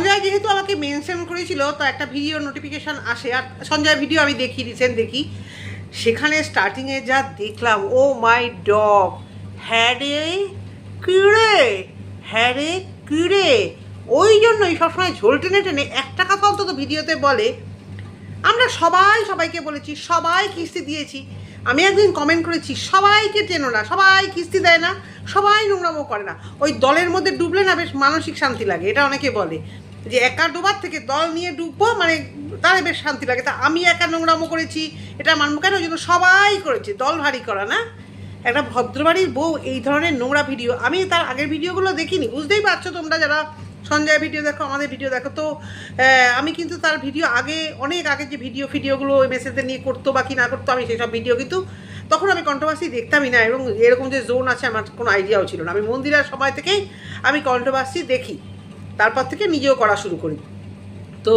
সঞ্জয় যেহেতু আমাকে মেনশন করেছিল, তো একটা ভিডিও নোটিফিকেশান আসে। আর সঞ্জয় ভিডিও আমি দেখি রিসেন্ট দেখি। সেখানে স্টার্টিংয়ে যা দেখলাম ও মাই ডগ হ্যারে কিরে হ্যারে কিরে ওই জন্যই সবসময় ঝোল টেনে টেনে একটা কথা অন্তত ভিডিওতে বলে। আমরা সবাই সবাইকে বলেছি, সবাই কিস্তি দিয়েছি। আমি একদিন কমেন্ট করেছি, সবাইকে টেনো না, সবাই কিস্তি দেয় না, সবাই নোংরামো করে না। ওই দলের মধ্যে ডুবলে না বেশ মানসিক শান্তি লাগে, এটা অনেকে বলে। যে একা ডোবার থেকে দল নিয়ে ডুববো মানে তাহলে বেশ শান্তি লাগে। তা আমি একা নোংরামো করেছি, এটা মানবো কেন? ওই জন্য সবাই করেছে, দল ভারী করা, না? একটা ভদ্রবাড়ির বউ এই ধরনের নোংরা ভিডিও, আমি তার আগের ভিডিওগুলো দেখিনি, বুঝতেই পারছ তোমরা যারা সঞ্জয় ভিডিও দেখো, আমাদের ভিডিও দেখো। তো আমি কিন্তু তার ভিডিও আগে, অনেক আগে যে ভিডিও ফিডিওগুলো ওই মেসেজে নিয়ে করতো বা কি না করতো, আমি সেই সব ভিডিও কিন্তু তখন আমি কন্ট্রোভার্সি দেখতামই না, এবং এরকম যে জোন আছে, আমার কোনো আইডিয়াও ছিল না। আমি মন্দিরের সময় থেকেই আমি কন্ট্রোভার্সি দেখি। তারপর থেকে নিজেও করা শুরু করি। তো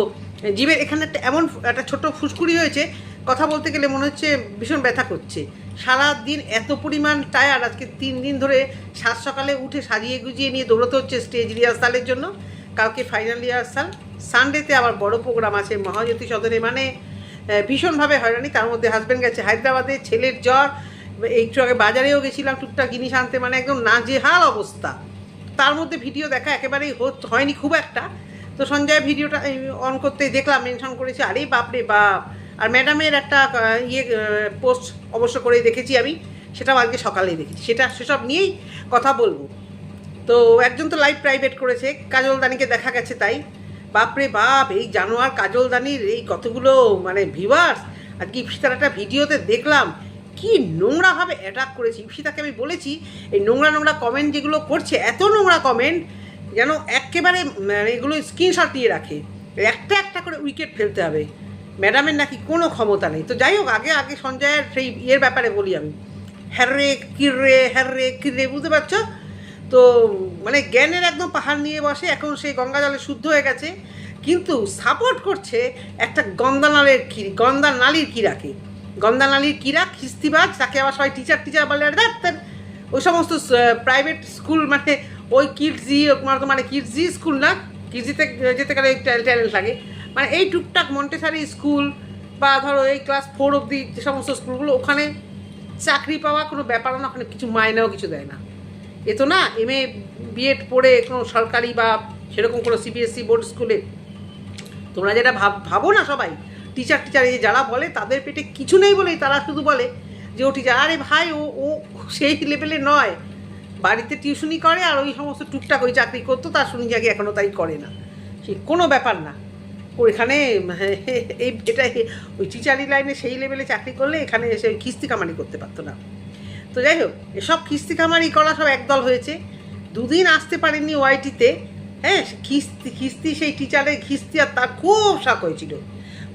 জীবের এখানে একটা এমন একটা ছোট ফুসকুড়ি হয়েছে, কথা বলতে গেলে মনে হচ্ছে ভীষণ ব্যথা করছে। সারা দিন এত পরিমাণ টায়ার আজকে তিন দিন ধরে সাত সকালে উঠে সাজিয়ে গুজিয়ে নিয়ে দৌড়তে হচ্ছে স্টেজ রিহার্সালের জন্য। কালকে ফাইনাল রিহার্সাল সানডেতে আবার বড় প্রোগ্রাম আছে, মহাজ্যোতি সদনে। মানে ভীষণভাবে হয়রানি। তার মধ্যে হাজব্যান্ড গেছে হায়দ্রাবাদে, ছেলের জ্বর। একটু আগে বাজারেও গেছিলাম, টুকটাক জিনিস আনতে। মানে একদম নাজেহাল অবস্থা। তার মধ্যে ভিডিও দেখা একেবারেই হয়নি খুব একটা। তো সঞ্জয় ভিডিওটা অন করতে দেখলাম মেনশন করেছি, আরে বাপরে বাপ। আর ম্যাডামের একটা ইয়ে পোস্ট অবশ্য করে দেখেছি আমি, সেটাও আজকে সকালেই দেখেছি। সেটা সেসব নিয়েই কথা বলব। তো একজন তো লাইভ প্রাইভেট করেছে, কাজলদানিকে দেখা গেছে তাই। বাপরে বাপ, এই জানোয়ার কাজলদানির এই কতগুলো মানে ভিভার্স আজকে ইপসিতার একটা ভিডিওতে দেখলাম কি নোংরাভাবে অ্যাটাক করেছে। ইপসিতাকে আমি বলেছি, এই নোংরা নোংরা কমেন্ট যেগুলো করছে, এত নোংরা কমেন্ট যেন একেবারে মানে এগুলো স্ক্রিনশট নিয়ে রাখে। একটা একটা করে উইকেট ফেলতে হবে। ম্যাডামের নাকি কোনো ক্ষমতা নেই। তো যাই হোক, আগে আগে সঞ্জয়ের সেই ইয়ের ব্যাপারে বলি আমি। হ্যারে কিরে হ্যারে কিরে বুঝতে পারছ? তো মানে জ্ঞানের একদম পাহাড় নিয়ে বসে এখন সেই গঙ্গা জলে শুদ্ধ হয়ে গেছে। কিন্তু সাপোর্ট করছে একটা গন্দা নালের কি গন্দা নালির কিরাকে গন্দা নালির কিরা খিস্তিবাজ তাকে আবার সবাই টিচার টিচার বলে, আর ডাক্তার ওই সমস্ত প্রাইভেট স্কুল মানে ওই কিডজি মানে কিডজি স্কুল না কিডজিতে যেতে গেলে ট্যালেন্ট লাগে। মানে এই টুকটাক মন্টেসারি স্কুল বা ধরো এই ক্লাস ফোর অবধি যে সমস্ত স্কুলগুলো ওখানে চাকরি পাওয়া কোনো ব্যাপার না, ওখানে কিছু মাইনেও কিছু দেয় না। এ তো না এম এ বিএড পড়ে কোনো সরকারি বা সেরকম কোনো সিবিএসসি বোর্ড স্কুলে তোমরা যেটা ভাব, ভাবো না সবাই টিচার টিচার এই যারা বলে তাদের পেটে কিছু নেই বলেই তারা শুধু বলে যে ও টিচার আরে ভাই, ও ও সেই লেভেলে নয়। বাড়িতে টিউশনি করে আর ওই সমস্ত টুকটাক ওই চাকরি করতো, তার শুনি জাগে এখনও তাই করে না। সে কোনো ব্যাপার না। ওইখানে এই এটা ওই টিচারি লাইনে সেই লেভেলে চাকরি করলে এখানে এসে ওই খিস্তি কামানি করতে পারতো না। তো যাই হোক, এসব খিস্তি কামারি করা সব একদল হয়েছে। দুদিন আসতে পারেনি ওয়াইটিতে হ্যাঁ খিস্তি খিস্তি সেই টিচারের খিস্তি আর তার খুব শখ হয়েছিল।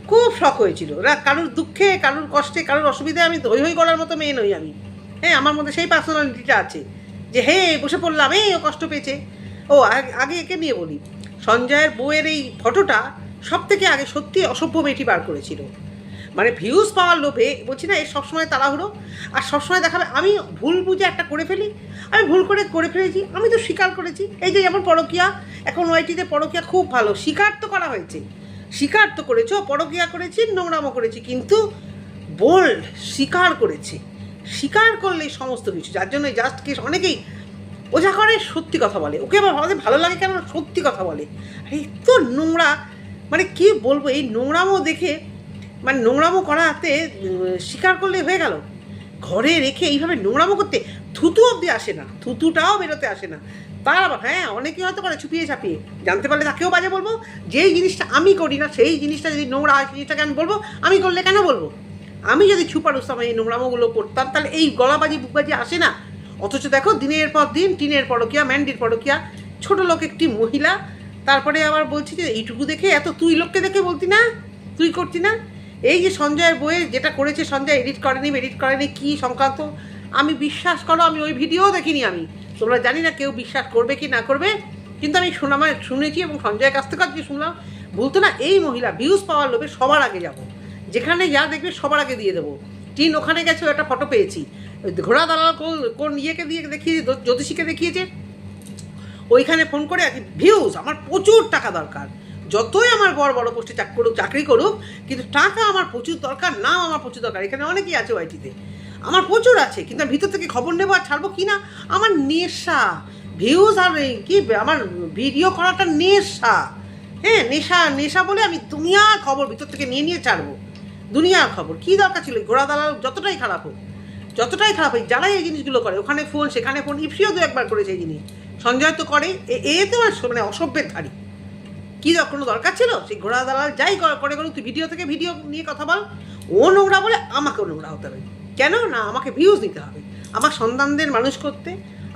খুব শখ হয়েছিল। ওরা কারোর দুঃখে, কারোর কষ্টে, কারোর অসুবিধায় আমি হই হই করার মতো মেয়ে নই আমি। হ্যাঁ আমার মধ্যে সেই পার্সোনালিটিটা আছে যে, হে, বসে পড়লাম, এই ও কষ্ট পেয়েছে। ও, আগে- আগে একে নিয়ে বলি। সঞ্জয়ের বউয়ের এই ফটোটা সব থেকে আগে সত্যি অসভ্য মেয়েটি বার করেছিল। মানে ভিউজ পাওয়ার লোভে বলছি না, এ সবসময় তাড়াহুড়ো। আর সবসময় দেখাবে, আমি ভুল বুঝে একটা করে ফেলি, আমি ভুল করে করে ফেলেছি, আমি তো স্বীকার করেছি। এই যে, যেমন পরকিয়া, এখন ওয়াইটিতে পরকিয়া খুব ভালো, স্বীকার তো করা হয়েছে। স্বীকার তো করেছ, পরকিয়া করেছি নোংরামো করেছি, কিন্তু বোল্ড স্বীকার করেছি। স্বীকার করলে সমস্ত কিছু, যার জন্য জাস্ট কেস অনেকেই ওঝা করে সত্যি কথা বলে, ওকে আবার আমাদের ভালো লাগে কেন? সত্যি কথা বলে। আর তো নোংরা মানে কি বলব, এই নোংরামো দেখে মানে নোংরামো করাতে স্বীকার করলে হয়ে গেল। ঘরে রেখে এইভাবে নোংরামো করতে, থুতু অবধি আসে না, থুতুটাও বেরোতে আসে না। তার আবার হ্যাঁ অনেকেই হয়তো করে ছুপিয়ে ছাপিয়ে জানতে পারলে তাকেও বাজে বলব, যেই জিনিসটা আমি করি না, সেই জিনিসটা যদি নোংরা হয়, সেই জিনিসটাকে আমি বলব, আমি করলে কেন বলব? আমি যদি ছুপার উস্তাম এই নোংরামোগুলো করতাম, তাহলে এই গলাবাজি, বুকবাজি আসে না। অথচ দেখো, দিনের পর দিন, টিনের পরকিয়া, ম্যান্ডির পরকিয়া, ছোট লোক একটি মহিলা, তারপরে আবার বলছি যে, এইটুকু দেখে এত তুই লোককে দেখে বলতি না? তুই করতি না? এই যে সঞ্জয়ের বইয়ে যেটা করেছে সঞ্জয়, এডিট করেনি এডিট করেনি, কি সংক্রান্ত? আমি বিশ্বাস করো, আমি ওই ভিডিও দেখিনি আমি। তোমরা জানি না কেউ বিশ্বাস করবে কি না করবে, কিন্তু আমি শোনামা শুনেছি এবং সঞ্জয়ের কাছ থেকে আজকে শুনলাম, বলতো না, এই মহিলা ভিউজ পাওয়ার লোভে সবার আগে যাব। যেখানে যা দেখবে সবার আগে দিয়ে দেবো। টিন, ওখানে গেছে, একটা ফটো পেয়েছি। ঘোড়া, দালাল কোন কোন ইয়েকে দিয়ে দেখিয়ে, জ্যোতিষীকে দেখিয়েছে। ওইখানে ফোন করে আর ভিউজ আমার প্রচুর টাকা দরকার। যতই আমার বড় বড় পোস্টে চাক করুক, চাকরি করুক, কিন্তু টাকা আমার প্রচুর দরকার, নাম আমার প্রচুর দরকার। এখানে অনেকেই আছে ওয়াইটিতে আমার প্রচুর আছে, কিন্তু আমি ভিতর থেকে খবর নেব আর ছাড়বো কি না? আমার নেশা। ভিউজ আর কি, আমার ভিডিও করাটা নেশা। হ্যাঁ নেশা নেশা বলে আমি দুনিয়ার খবর ভিতর থেকে নিয়ে নিয়ে ছাড়বো। দুনিয়ার খবর, কি দরকার ছিল? ঘোড়া দালাল যতটাই খারাপ হোক, যতটাই খারাপ হোক, যারাই এই জিনিসগুলো করে, ওখানে ফোন, সেখানে ফোন ইফসিও দু একবার করেছে এই জিনিস। সঞ্জয় তো করে, এ- তো মানে অসভ্যের ধারী। কী কোনো দরকার ছিল? সেই ঘোড়া দালাল যাই কর- করে করুক, তুই ভিডিও থেকে ভিডিও নিয়ে কথা বল। ও নোংরা বলে আমাকেও নোংরা হতে হবে। কেন? না, আমাকে ভিউজ নিতে হবে। আমার সন্তানদের মানুষ করতে,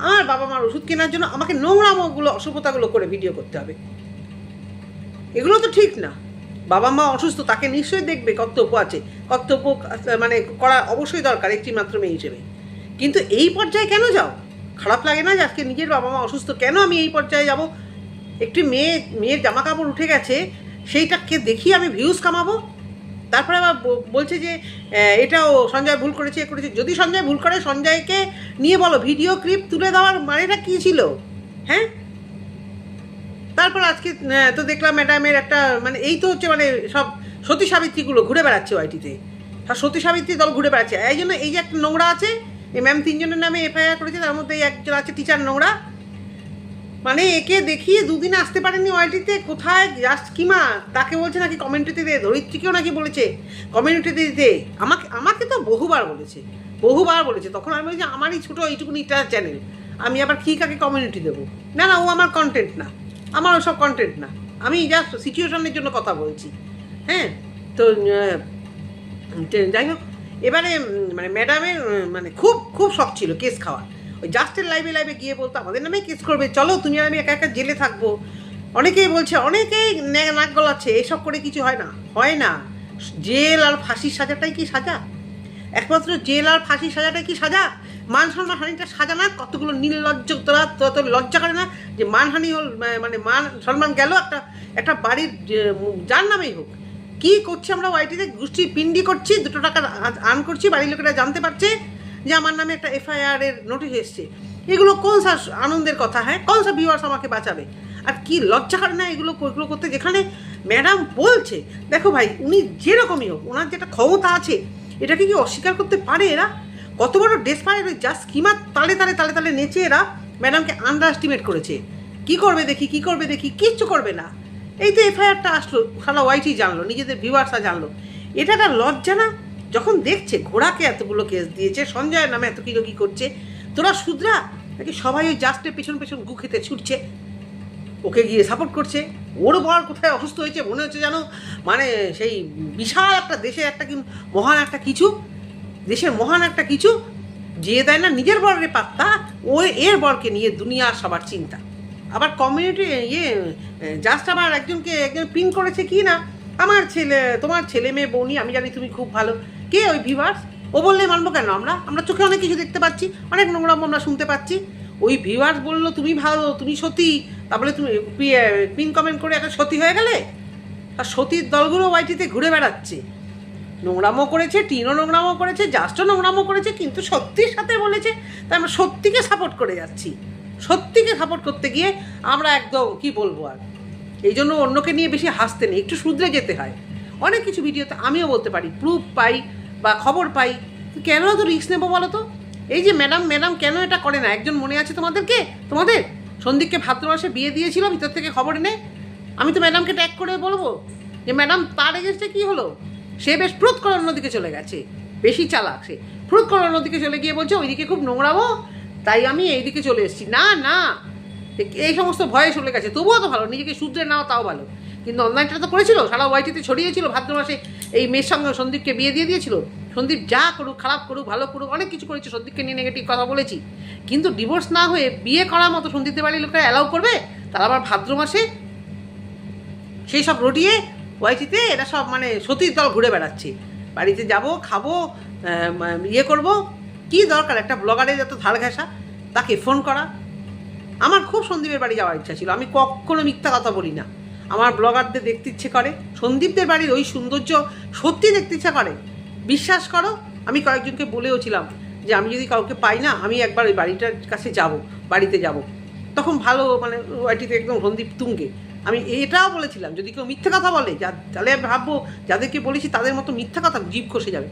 আমার বাবা মার ওষুধ কেনার জন্য আমাকে নোংরামগুলো, অসভ্যতাগুলো করে ভিডিও করতে হবে। এগুলো তো ঠিক না। বাবা মা অসুস্থ, তাকে নিশ্চয়ই দেখবে, কর্তব্য আছে। কর্তব্য মানে করা অবশ্যই দরকার একটি মাত্র মেয়ে হিসেবে। কিন্তু এই পর্যায়ে কেন যাও? খারাপ লাগে না যে আজকে নিজের বাবা মা অসুস্থ, কেন আমি এই পর্যায়ে যাব? একটি মেয়ে, মেয়ের জামা কাপড় উঠে গেছে, সেইটাকে দেখিয়ে আমি ভিউজ কামাবো? তারপরে আবার বলছে যে এটাও সঞ্জয় ভুল করেছে, এ করেছে। যদি সঞ্জয় ভুল করে, সঞ্জয়কে নিয়ে বলো, ভিডিও ক্লিপ তুলে দেওয়ার মানেটা কী ছিল? হ্যাঁ? তারপর আজকে তো দেখলাম ম্যাডামের একটা মানে এই তো হচ্ছে মানে সব সতী সাবিত্রীগুলো ঘুরে বেড়াচ্ছে ওয়াইটিতে সব সতী সাবিত্রী দল ঘুরে বেড়াচ্ছে। এই জন্য এই যে একটা নোংরা আছে, এই ম্যাম তিনজনের নামে এফআইআর করেছে, তার মধ্যে একজন আছে টিচার নোংরা। মানে একে দেখিয়ে দুদিন আসতে পারেনি ওয়াইটিতে, কোথায় জাস্ট কিমা, তাকে বলছে নাকি কমিউনিটিতে দে ধরিত্রীকেও নাকি বলেছে কমিউনিটিতে দিতে। আমাকে আমাকে তো বহুবার বলেছে বহুবার বলেছে। তখন আমি বলছি, আমারই ছোটো, এইটুকুনি চ্যানেল আমি আবার কী কাকে কমিউনিটি দেবো? না না, ও আমার কন্টেন্ট না আমার ওসব কন্টেন্ট না। আমি জাস্ট সিচুয়েশনের জন্য কথা বলছি হ্যাঁ? তো যাই হোক, এবারে মানে ম্যাডামের মানে খুব খুব শখ ছিল কেস খাওয়া ওই জাস্টের লাইভে লাইভে গিয়ে বলতো, আমাদের নামে কেস করবে। চলো, তুমি আর আমি একা একা জেলে থাকব। অনেকেই বলছে, অনেকেই নাক গলাচ্ছে, এসব করে কিছু হয় না। হয় না। জেল আর ফাঁসির সাজাটাই কি সাজা? একমাত্র জেল আর ফাঁসির সাজাটাই কি সাজা? মান সম্মান হানিটা সাজা না? কতগুলো নির্লজ্জ তোরা তোরা তো লজ্জা করে না যে মানহানি হল মানে মান সম্মান গেল একটা একটা বাড়ির যার নামেই হোক। কি করছি আমরা ওয়াইটিতে গোষ্ঠী পিন্ডি করছি, দুটো টাকা আর্ন করছি, বাড়ির লোকেরা জানতে পারছে। যে আমার নামে একটা এফআইআর এর নোটিশ এসছে। এগুলো কোন সা আনন্দের কথা হ্যাঁ? কোন সা ভিউয়ার্স আমাকে বাঁচাবে? আর কি লজ্জা করে না এগুলো এগুলো করতে? যেখানে ম্যাডাম বলছে, দেখো ভাই, উনি যেরকমই হোক ওনার যেটা ক্ষমতা আছে, এটাকে কি অস্বীকার করতে পারে এরা? কত বড় ডেসপায়ার জাস্ট কিমা তালে তালে তালে তালে নেচে এরা ম্যাডামকে আন্ডার এস্টিমেট করেছে। কি করবে দেখি, কি করবে দেখি, কিচ্ছু করবে না। এই তো এফআইআরটা আসলো সারা ওয়াইটি জানলো, নিজেদের ভিউয়ার্সরা জানলো। এটা একটা লজ্জা না? যখন দেখছে ঘোড়াকে এতগুলো কেস দিয়েছে, সঞ্জয়ের নামে এত কিলো কি করছে, তোরা শুধরা? নাকি সবাই ওই জাস্টের পেছন পেছন গু খেতে ছুটছে? ওকে গিয়ে সাপোর্ট করছে। ওর বর কোথায় অসুস্থ হয়েছে মনে হচ্ছে যেন মানে সেই বিশাল একটা দেশের একটা কি মহান একটা কিছু, দেশের মহান একটা কিছু, যে দেয় না নিজের বরের পাত্তা, ও এর বরকে নিয়ে দুনিয়ার সবার চিন্তা। আবার কমিউনিটি ইয়ে জাস্ট আবার একজনকে একজন পিন করেছে কি না? আমার ছেলে, তোমার ছেলে মেয়ে, বৌনি, আমি জানি তুমি খুব ভালো। কে ওই ভিভার্স ও বললে মানবো কেন আমরা? আমরা চোখে অনেক কিছু দেখতে পাচ্ছি, অনেক নোংরাম আমরা শুনতে পাচ্ছি। ওই ভিউয়ার্স বলল, তুমি ভালো, তুমি সতী। তারপরে তুমি পিন কমেন্ট করে একটা সতী হয়ে গেলে? আর সতীর দলগুলো ওয়াইটিতে ঘুরে বেড়াচ্ছে। নোংরামও করেছে, টিনও নোংরামও করেছে, জাস্টও নোংরামও করেছে, কিন্তু সত্যির সাথে বলেছে তাই আমরা সত্যিকে সাপোর্ট করে যাচ্ছি। সত্যিকে সাপোর্ট করতে গিয়ে আমরা একদম, কি বলব আর? এই জন্য অন্যকে নিয়ে বেশি হাসতে নেই, একটু শুধরে যেতে হয়। অনেক কিছু ভিডিওতে আমিও বলতে পারি প্রুফ পাই বা খবর পাই কেন তো রিস্ক নেব বলো তো এই যে ম্যাডাম ম্যাডাম কেন এটা করে না? একজন মনে আছে তোমাদেরকে? তোমাদের? সন্দীপকে ভাদ্র মাসে বিয়ে দিয়েছিল, ভিতর থেকে খবর নেই আমি তো ম্যাডামকে ট্যাগ করে বলব যে ম্যাডাম তার এগেনস্টে কী হলো? সে বেশ প্রুত করে অন্যদিকে চলে গেছে, বেশি চালাক সে। প্রুত করে অন্যদিকে চলে গিয়ে বলছে, ওইদিকে খুব নোংরাবো তাই আমি এইদিকে চলে এসেছি। না না এই সমস্ত ভয়ে চলে গেছে। তবুও তো ভালো, নিজেকে সূত্রে নাও, তাও ভালো। কিন্তু অনলাইনটা তো করেছিল, সারা ওয়াইটিতে ছড়িয়েছিল ভাদ্র মাসে। এই মেয়ের সঙ্গে সন্দীপকে বিয়ে দিয়ে দিয়েছিল। সন্দীপ যা করুক, খারাপ করুক, ভালো করুক, অনেক কিছু করেছে। সন্দীপকে নিয়ে নেগেটিভ কথা বলেছি। কিন্তু ডিভোর্স না হয়ে বিয়ে করার মতো সন্দীপের বাড়ির লোকেরা অ্যালাউ করবে? তারা আবার ভাদ্র মাসে সেই সব রটিয়ে ওয়াইটিতে এরা সব মানে সতীর দল ঘুরে বেড়াচ্ছে। বাড়িতে যাব, খাব ইয়ে করব। কি দরকার? একটা ব্লগারের যত ধার ঘেঁষা তাকে ফোন করা। আমার খুব সন্দীপের বাড়ি যাওয়ার ইচ্ছা ছিল। আমি কখনো মিথ্যা কথা বলি না। আমার ব্লগারদের দেখতে ইচ্ছে করে, সন্দীপদের বাড়ির ওই সৌন্দর্য সত্যি দেখতে ইচ্ছা করে। বিশ্বাস করো, আমি কয়েকজনকে বলেও ছিলাম যে আমি যদি কাউকে পাই না, আমি একবার ওই বাড়িটার কাছে যাব, বাড়িতে যাব। তখন ভালো মানে ওয়াইটিতে একদম সন্দীপ তুঙ্গে। আমি এটাও বলেছিলাম, যদি কেউ মিথ্যে কথা বলে, যা তাহলে আমি ভাববো যাদেরকে বলেছি তাদের মতো মিথ্যা কথা জীব খসে যাবে।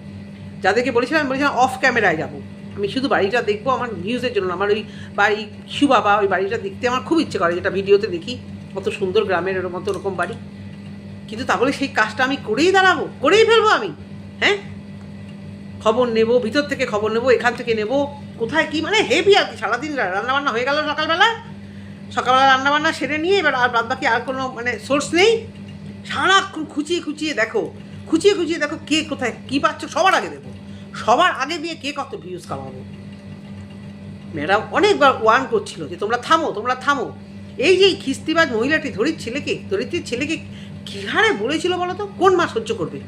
যাদেরকে বলেছিলাম, আমি বলেছিলাম অফ ক্যামেরায় যাব। আমি শুধু বাড়িটা দেখব আমার ভিউজের জন্য আমার ওই বাড়ি শিশু বাবা ওই বাড়িটা দেখতে আমার খুব ইচ্ছে করে, যেটা ভিডিওতে দেখি। কত সুন্দর গ্রামের এরকম মতো ওরকম বাড়ি। কিন্তু তা বলে সেই কাজটা আমি করেই দাঁড়াবো, করেই ফেলব আমি হ্যাঁ? খবর নেব, ভিতর থেকে খবর নেব, এখান থেকে নেব, কোথায় কি মানে হেভি আর কি, সারাদিন রান্নাবান্না হয়ে গেল সকালবেলা। সকালবেলা রান্নাবান্না সেরে নিয়ে এবার আর বাদ বাকি আর কোনো মানে সোর্স নেই। সারাক্ষণ খুঁচিয়ে খুঁচিয়ে দেখো, খুঁচিয়ে খুঁচিয়ে দেখো কে কোথায় কী পাচ্ছ, সবার আগে দেবো সবার আগে দিয়ে কে কত ভিউজ কামাবো। ম্যাডাম অনেকবার ওয়ার্ন করছিল যে তোমরা থামো তোমরা থামো। এই যে খিস্তিবাজ মহিলাটি ধরির ছেলেকে, ধরিত্রীর ছেলেকে কী হারে বলেছিল বলো তো কোন মা সহ্য করবে?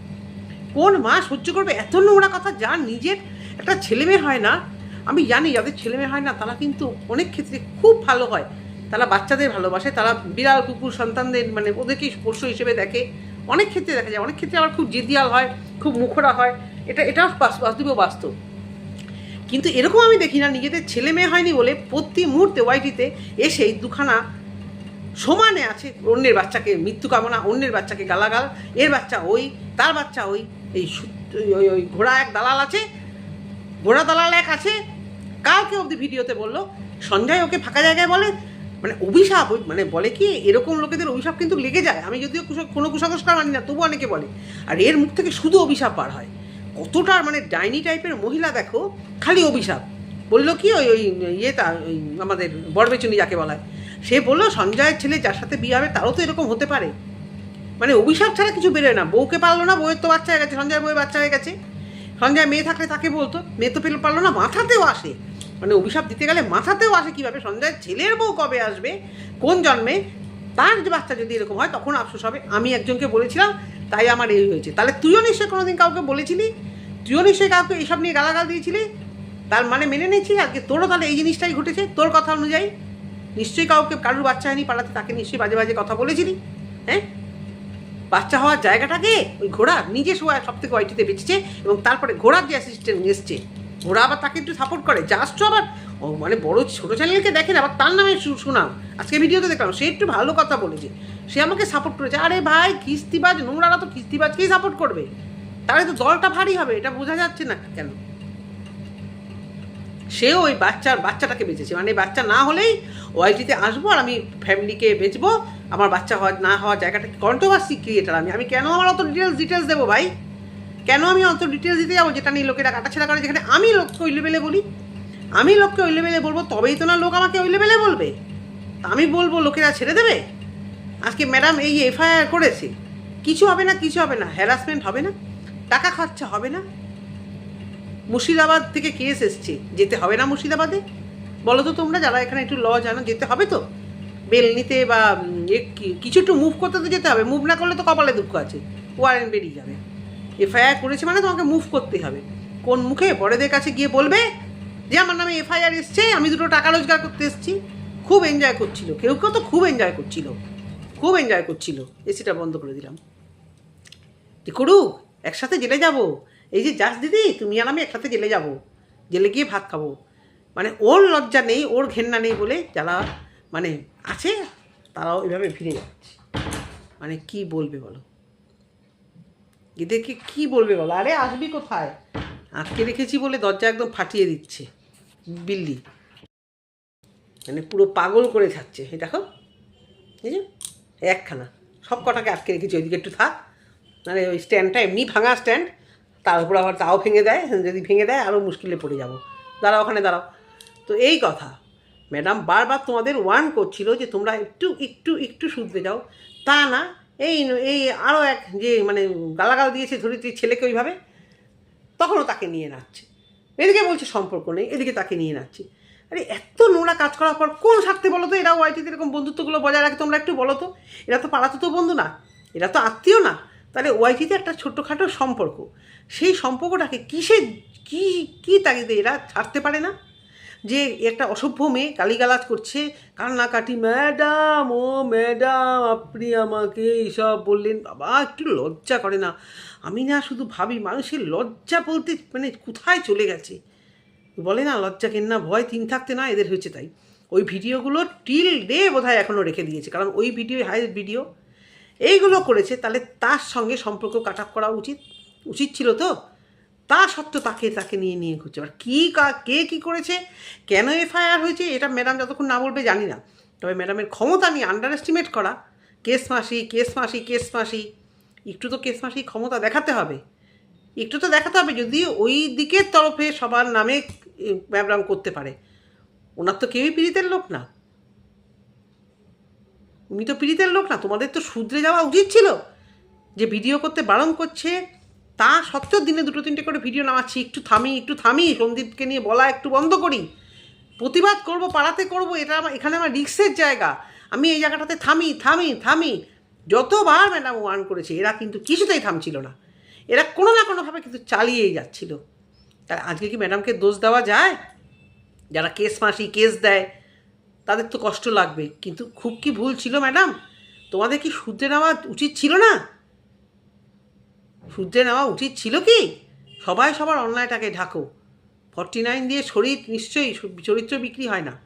কোন মা সহ্য করবে? এত নোংরা কথা, যার নিজের একটা ছেলে মেয়ে হয় না, আমি জানি যাদের ছেলে মেয়ে হয় না, তারা কিন্তু অনেক ক্ষেত্রে খুব ভালো হয়। তারা বাচ্চাদের ভালোবাসে, তারা বিড়াল, কুকুর, সন্তানদের মানে ওদেরকে পোষ্য হিসেবে দেখে। অনেক ক্ষেত্রে দেখা যায়, অনেক ক্ষেত্রে আবার খুব জেদিয়াল হয়, খুব মুখরা হয়। এটা, এটাও বাস- বাস্তবেও বাস্তব। কিন্তু এরকম আমি দেখি না, নিজেদের ছেলে মেয়ে হয়নি বলে প্রতি মুহূর্তে ওয়াইটিতে এসে এই দুখানা সমানে আছে অন্যের বাচ্চাকে মৃত্যু কামনা, অন্যের বাচ্চাকে গালাগাল, এর বাচ্চা ওই, তার বাচ্চা ওই, এই ওই- ওই ঘোড়া এক দালাল আছে, ঘোড়া দালাল এক আছে, কালকে অবধি ভিডিওতে বলল, সঞ্জয় ওকে ফাঁকা জায়গায় বলে মানে অভিশাপ মানে বলে কি, এরকম লোকেদের অভিশাপ কিন্তু লেগে যায়, আমি যদিও কোনো কুসংস্কার মানি না, তবু অনেকে বলে। আর এর মুখ থেকে শুধু অভিশাপ পার হয়। কতটা মানে ডাইনি টাইপের মহিলা দেখো, খালি অভিশাপ। বলল কি ওই ওই ইয়েটা ওই আমাদের বরবেচুনি যাকে বলা হয়। সে বলল, সঞ্জয়ের ছেলে যার সাথে বিয়ে হবে, তারও তো এরকম হতে পারে। মানে অভিশাপ ছাড়া কিছু বেরোয় না। বউকে পারল না, বউয়ের তো বাচ্চা হয়ে গেছে সঞ্জয় বউয়ের বাচ্চা হয়ে গেছে। সঞ্জয় মেয়ে থাকলে তাকে বলতো, মেয়ে তো পেলে পারল না, মাথাতেও আসে। মানে অভিশাপ দিতে গেলে মাথাতেও আসে কীভাবে? সঞ্জয়ের ছেলের বউ কবে আসবে? কোন জন্মে? তার যে বাচ্চা যদি এরকম হয়, তখন আফসোস হবে। আমি একজনকে বলেছিলাম, তাই আমার এই হয়েছে। তাহলে তুইও নিশ্চয়ই কোনোদিন কাউকে বলেছিলি? তুইও নিশ্চয়ই কাউকে এইসব নিয়ে গালাগাল দিয়েছিলি? তার মানে মেনে নিয়েছি আজকে তোরও তাহলে এই জিনিসটাই ঘটেছে। তোর কথা অনুযায়ী নিশ্চয়ই কাউকে, কারুর বাচ্চা হয়নি পালাতে তাকে নিশ্চয়ই বাজে বাজে কথা বলেছিলি হ্যাঁ? বাচ্চা হওয়ার জায়গাটাকে ওই ঘোড়া নিজে সব থেকে ওয়াইটিতে বেঁচেছে এবং তারপরে ঘোড়ার যে অ্যাসিস্ট্যান্ট এসছে ঘোড়া আবার তাকে একটু সাপোর্ট করে। জাস্ট আবার, ও মানে বড় ছোটো চ্যানেলকে দেখেন আবার তার নামে শু- শোনাও। আজকে ভিডিওতে দেখলাম, সে একটু ভালো কথা বলেছে। সে আমাকে সাপোর্ট করেছে। আরে ভাই, কিস্তিবাজ নোংরারা তো কিস্তিবাজকেই সাপোর্ট করবে। তাহলে তো দলটা ভারী হবে, এটা বোঝা যাচ্ছে না কেন? সেও ওই বাচ্চার, বাচ্চাটাকে বেঁচেছে। মানে বাচ্চা না হলেই ওয়াইটিতে আসব আর আমি ফ্যামিলিকে বেচবো। আমার বাচ্চা হওয়ার না হওয়ার জায়গাটা কন্ট্রোভার্সি ক্রিয়েটার আমি। আমি কেন আমার অত ডিটেলস ডিটেলস দেবো ভাই? কেন আমি অত ডিটেলস দিতে যাব? যেটা নিয়ে লোকেরা কাটাছেড়া করে, যেখানে আমি লোককে ওই লেভেলে বলি। আমি লোককে ওই লেভেলে বলব, তবেই তো না লোক আমাকে ওই লেভেলে বলবে আমি বলব, লোকেরা ছেড়ে দেবে? আজকে ম্যাডাম এই এফআইআর করেছে। কিছু হবে না, কিছু হবে না। হ্যারাসমেন্ট হবে না। টাকা খরচা হবে না। মুর্শিদাবাদ থেকে কেস এসছে। যেতে হবে না মুর্শিদাবাদে? বলো তো তোমরা, যারা এখানে একটু ল জানো, যেতে হবে তো? বেল নিতে বা কিছু একটু মুভ করতে তো যেতে হবে। মুভ না করলে তো কপালে দুঃখ আছে। ওয়ারেন্ট বেরিয়ে যাবে। এফআইআর করেছে মানে তোমাকে মুভ করতে হবে। কোন মুখে? বড়দের কাছে গিয়ে বলবে যে, আমার নামে এফআইআর এসছে, আমি দুটো টাকা রোজগার করতে এসেছি। খুব এনজয় করছিল। কেউ কেউ তো খুব এনজয় করছিল। খুব এনজয় করছিল। এসিটা বন্ধ করে দিলাম। করুক, একসাথে জেলে যাব। এই যে যাস দিদি, তুমি আর আমি একসাথে জেলে যাব। জেলে গিয়ে ভাত খাব। মানে ওর লজ্জা নেই, ওর ঘেন্না নেই বলে যারা মানে আছে, তারাও এভাবে ফিরে যাচ্ছে। মানে কি বলবে বলো? এদেরকে কি বলবে বলো? আরে আসবি কোথায়? আটকে রেখেছি বলে দরজা একদম ফাটিয়ে দিচ্ছে। বিল্লি। মানে পুরো পাগল করে থাকছে এই দেখো। একখানা। সব কটাকে আটকে রেখেছি। ওইদিকে একটু থাক। মানে ওই স্ট্যান্ডটা এমনি ভাঙা স্ট্যান্ড তার উপর আবার তাও ভেঙে দেয়, যদি ভেঙে দেয় আরও মুশকিলে পড়ে যাব। দাঁড়াও ওখানে, দাঁড়াও। তো এই কথা, ম্যাডাম বারবার তোমাদের ওয়ার্ন করছিল যে তোমরা একটু একটু একটু শুধরে যাও। তা না, এই এই আরও এক যে মানে গালাগাল দিয়েছে ধরিত্রী ছেলেকে ওইভাবে, তখনও তাকে নিয়ে নাচছে। এদিকে বলছে সম্পর্ক নেই, এদিকে তাকে নিয়ে নাচছে। আরে এত নোংরা কাজ করার পর কোন স্বার্থে বলো তো? এরা ওয়াইটিতে এরকম বন্ধুত্বগুলো বজায় রাখে, তোমরা একটু বলো তো। এরা তো পাড়াতে তো বন্ধু না, এরা তো আত্মীয় না। তাহলে ওয়াইটিতে একটা ছোট্টখাটো সম্পর্ক। সেই সম্পর্কটাকে কিসে, কি কি তাগিদে এরা ছাড়তে পারে না? যে একটা অসভ্য মেয়ে গালিগালাজ করছে, কান্নাকাটি, ম্যাডাম, ও ম্যাডাম, আপনি আমাকে এইসব বললেন। বাবা, একটু লজ্জা করে না। আমি না শুধু ভাবি, মানুষের লজ্জা বলতে মানে কোথায় চলে গেছে? বলে না, লজ্জা কেন না ভয় তিন থাকতে না, এদের হয়েছে তাই। ওই ভিডিওগুলো টিল ডে বোধহয় এখনও রেখে দিয়েছে, কারণ ওই ভিডিও হাই ভিডিও, এইগুলো করেছে, তাহলে তার সঙ্গে সম্পর্ক কাট করা উচিত। উচিত ছিল তো। তা সত্ত্বেও তাকে তাকে নিয়ে নিয়ে ঘুরছে। এবার কী কা- কে করেছে, কেন এফআইআর হয়েছে, এটা ম্যাডাম যতক্ষণ না বলবে জানি না। তবে ম্যাডামের ক্ষমতা নিয়ে আন্ডার এস্টিমেট করা। কেস মাসি কেস মাসি কেস মাসি একটু তো কেস মাসি ক্ষমতা দেখাতে হবে। একটু তো দেখাতে হবে যদি ওই দিকের তরফে সবার নামে ম্যাডাম করতে পারে। ওনার তো কেউই পীড়িতের লোক না। উনি তো পীড়িতের লোক না। তোমাদের তো শুধরে যাওয়া উচিত ছিল যে ভিডিও করতে বারণ করছে। তা সত্ত্বেও দিনে দুটো তিনটে করে ভিডিও নামাচ্ছি। একটু থামি একটু থামি, সন্দীপকে নিয়ে বলা একটু বন্ধ করি। প্রতিবাদ করব, পাড়াতে করব, এটা আমার এখানে আমার রিক্সের জায়গা। আমি এই জায়গাটাতে থামি থামি থামি। যতবার ম্যাডাম ওয়ার্ন করেছে, এরা কিন্তু কিছুতেই থামছিল না। এরা কোনো না কোনোভাবে কিন্তু চালিয়েই যাচ্ছিল। তা আজকে কি ম্যাডামকে দোষ দেওয়া যায়? যারা কেস মাসি কেস দেয়, তাদের তো কষ্ট লাগবে। কিন্তু খুব কি ভুল ছিল ম্যাডাম? তোমাদের কি শুদ্ধে নেওয়া উচিত ছিল না? শুদ্ধে নেওয়া উচিত ছিল কি? সবাই সবার অন্যায়টাকে ঢাকো। ফর্টি নাইন দিয়ে শরীর নিশ্চয়ই চরিত্র বিক্রি হয় না।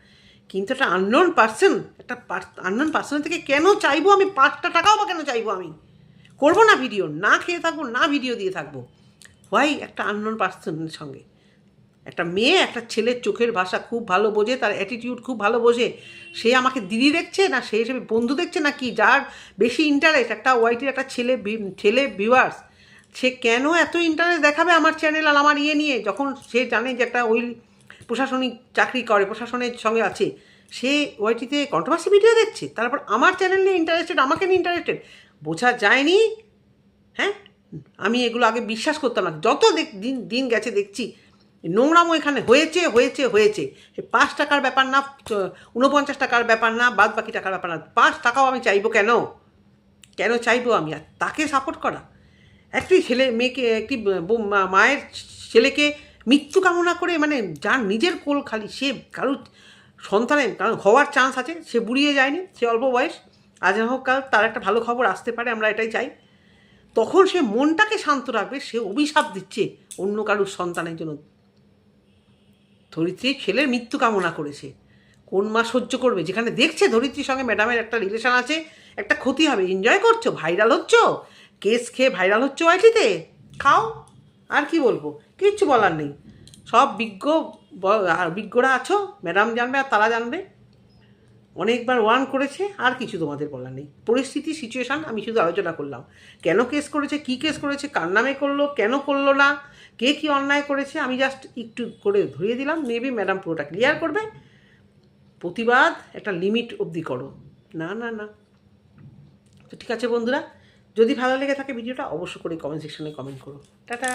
কিন্তু একটা আননোন পার্সন একটা আননোন পার্সনের থেকে কেন চাইব আমি? পাঁচটা টাকাও বা কেন চাইব আমি? করব না ভিডিও না খেয়ে থাকব, না ভিডিও দিয়ে থাকব। হোয়াই একটা আননোন পার্সনের সঙ্গে। একটা মেয়ে, একটা ছেলের চোখের ভাষা খুব ভালো বোঝে, তার অ্যাটিটিউড খুব ভালো বোঝে। সে আমাকে দিদি দেখছে না সে হিসেবে বন্ধু দেখছে না কি? যার বেশি ইন্টারেস্ট একটা ওয়াইটির একটা ছেলে ছেলে ভিউয়ার্স সে কেন এত ইন্টারেস্ট দেখাবে আমার চ্যানেল আর আমার ইয়ে নিয়ে? যখন সে জানে যে একটা ওই প্রশাসনিক চাকরি করে, প্রশাসনের সঙ্গে আছে, সে ওয়াইটিতে কন্ট্রোভার্সি ভিডিও দেখছে। তারপর আমার চ্যানেল নিয়ে ইন্টারেস্টেড আমাকে নিয়ে ইন্টারেস্টেড বোঝা যায়নি? হ্যাঁ? আমি এগুলো আগে বিশ্বাস করতাম না। যত দেখ দিন দিন গেছে দেখছি, নোংরামো এখানে হয়েছে হয়েছে হয়েছে। পাঁচ টাকার ব্যাপার না উনপঞ্চাশ টাকার ব্যাপার না বাদ বাকি টাকার ব্যাপার না। পাঁচ টাকাও আমি চাইব কেন? কেন চাইব আমি? আর তাকে সাপোর্ট করা? একটি ছেলে মেয়েকে, একটি মায়ের ছেলেকে মৃত্যু কামনা করে মানে যার নিজের কোল খালি, সে কারোর সন্তানের কারণ হওয়ার চান্স আছে, সে বুড়িয়ে যায়নি, সে অল্প বয়স। আজ হোক কাল তার একটা ভালো খবর আসতে পারে, আমরা এটাই চাই। তখন সে মনটাকে শান্ত রাখবে, সে অভিশাপ দিচ্ছে অন্য কারোর সন্তানের জন্য। ধরিত্রী ছেলের মৃত্যু কামনা করেছে। কোন মা সহ্য করবে? যেখানে দেখছে ধরিত্রীর সঙ্গে ম্যাডামের একটা রিলেশন আছে, একটা ক্ষতি হবে এনজয় করছ ভাইরাল হচ্ছ কেস খেয়ে ভাইরাল হচ্ছ আইটিতে খাও, আর কি বলব? কিচ্ছু বলার নেই। সব বিজ্ঞ বিজ্ঞরা আছো, ম্যাডাম জানবে আর তারা জানবে। অনেকবার ওয়ার্ন করেছে, আর কিছু তোমাদের বলার নেই। পরিস্থিতি সিচুয়েশান আমি শুধু আলোচনা করলাম। কেন কেস করেছে, কি কেস করেছে, কার নামে করল, কেন করল না, কে কি অন্যায় করেছে, আমি জাস্ট একটু করে ধরিয়ে দিলাম। মেবি ম্যাডাম পুরোটা ক্লিয়ার করবে। প্রতিবাদ একটা লিমিট অবধি করো। না না না। তো ঠিক আছে বন্ধুরা যদি ভালো লেগে থাকে ভিডিওটা অবশ্যই করে কমেন্ট সেকশনে কমেন্ট করো। টাটা!